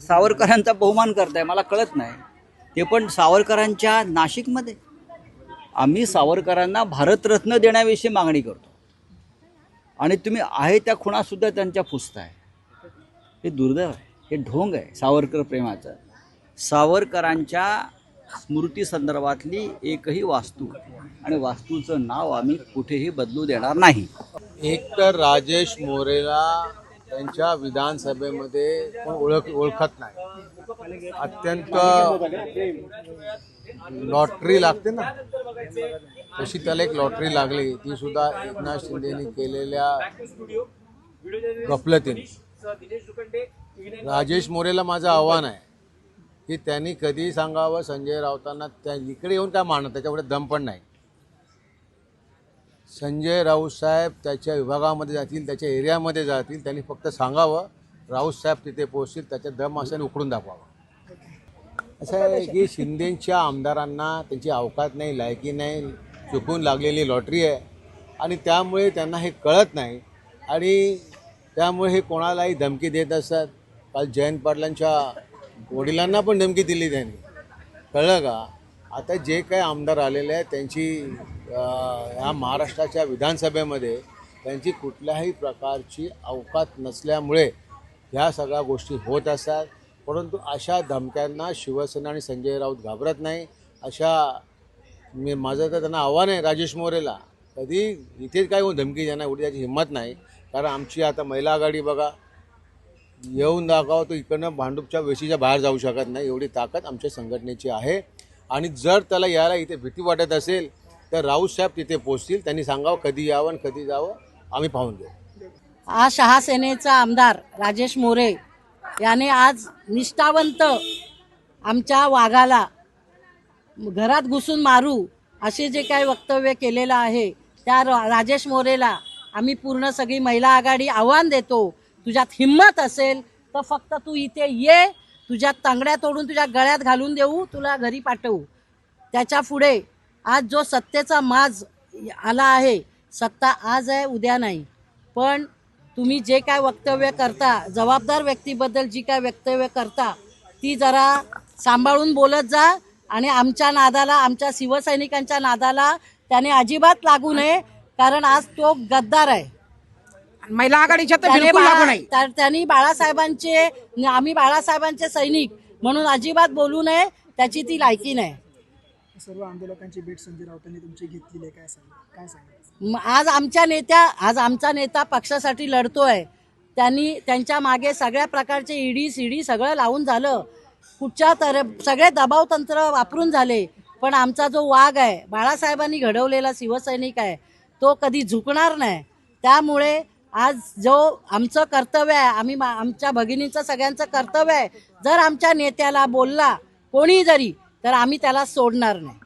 सावरकरांचा बहुमान करताय मला कळत नाही. ते पण सावरकरांच्या नाशिकमध्ये. आम्ही सावरकरांना भारतरत्न देण्याविषयी मागणी करतो. आणि तुम्ही आहे त्या खुणासुद्धा त्यांच्या पुसताय हे दुर्दैव आहे. हे ढोंग आहे सावरकर प्रेमाचं. सावरकरांच्या स्मृती संदर्भातली एकही वास्तू आणि वास्तूचं नाव आम्ही कुठेही बदलू देणार नाही. एक तर राजेश मोरेला त्यांच्या विधानसभेमध्ये कोण ओळख ओळखत नाही. अत्यंत लॉटरी लागते ना. तशी त्याला एक लॉटरी लागली. ती सुद्धा एकनाथ शिंदेनी केलेल्या गफलतीने. राजेश मोरेला माझं आव्हान आहे की त्यांनी कधी सांगावं संजय राऊतांना त्या इकडे येऊन काय मानत त्याच्यापुढे दम पण नाही. संजय राऊत साहेब त्याच्या विभागामध्ये जातील त्याच्या एरियामध्ये जातील त्यांनी फक्त सांगावं राऊत साहेब तिथे पोहोचतील त्याच्या दम असल्याने उकडून दाखवावं. असं आहे की शिंदेच्या आमदारांना त्यांची अवकात नाही लायकी नाही चुकून लागलेली लॉटरी आहे. आणि त्यामुळे त्यांना हे कळत नाही. आणि त्यामुळे हे कोणालाही धमकी देत असतात. काल जयंत पाटलांच्या वडिलांना पण धमकी दिली त्यांनी. कळलं का? आता जे काही आमदार आलेले आहेत त्यांची ह्या महाराष्ट्राच्या विधानसभेमध्ये त्यांची कुठल्याही प्रकारची अवकात नसल्यामुळे ह्या सगळ्या गोष्टी होत असतात. परंतु अशा धमक्यांना शिवसेना आणि संजय राऊत घाबरत नाही. अशा मी माझं तर त्यांना आव्हान आहे राजेश मोरेला. कधी इथेच काय होऊन धमकी देणार एवढी त्याची हिंमत नाही. कारण आमची आता महिला आघाडी बघा येऊन दाखवा तो इकडनं भांडूपच्या वेशीच्या बाहेर जाऊ शकत नाही. एवढी ताकद आमच्या संघटनेची आहे. आणि जर त्याला यायला इथे भीती वाटत असेल तर राऊत साहेब तिथे पोचतील. त्यांनी सांगावं कधी यावं आणि कधी जावं आम्ही पाहून घेऊ. आज शहासेनेचा आमदार राजेश मोरे याने आज निष्ठावंत आमच्या वाघाला घरात घुसून मारू असे जे काही वक्तव्य केलेलं आहे त्या रा- राजेश मोरेला आम्ही पूर्ण सगळी महिला आघाडी आव्हान देतो. तुझ्यात हिंमत असेल तर फक्त तू इथे ये तुझ्या तांगड्या तोडून तुझ्या गळ्यात घालून देऊ तुला घरी पाठवू. त्याच्या पुढे आज जो सत्तेचा माज आला आहे सत्ता आज आहे उद्या नाही. पण तुम्ही जे काय वक्तव्य करता जबाबदार व्यक्तीबद्दल जी काय वक्तव्य करता ती जरा सांभाळून बोलत जा आणि आमच्या नादाला आमच्या शिवसैनिकांच्या नादाला त्याने अजिबात लागू नये कारण आज तो गद्दार आहे. महिला आघाडीच्या तर त्याने बिलकुल लागू बाळा- नाही. त्या- त्यांनी बाळासाहेबांचे आम्ही बाळासाहेबांचे सैनिक म्हणून अजिबात बोलू नये त्याची ती लायकी नाही. सर्व आंदोलकांची भेट संजय राऊतांनी तुमची घेतलेली आहे काय सांग काय सांगाल म- आज आमच्या नेत्या आज आमचा नेता पक्षासाठी लढतोय. त्यांनी त्यांच्या मागे सगळ्या प्रकारचे ईडी सीडी सगळं लावून झालं. कुठच्या तर सगळे दबाव तंत्र वापरून झाले. पण आमचा जो वाघ आहे बाळासाहेबांनी घडवलेला शिवसैनिक आहे तो कधी झुकणार नाही. त्यामुळे आज जो आमचं कर्तव्य आहे आम्ही मा- आमच्या भगिनीचं सगळ्यांचं कर्तव्य आहे जर आमच्या नेत्याला बोलला कोणी जरी तर आम्ही त्याला सोडणार नाही.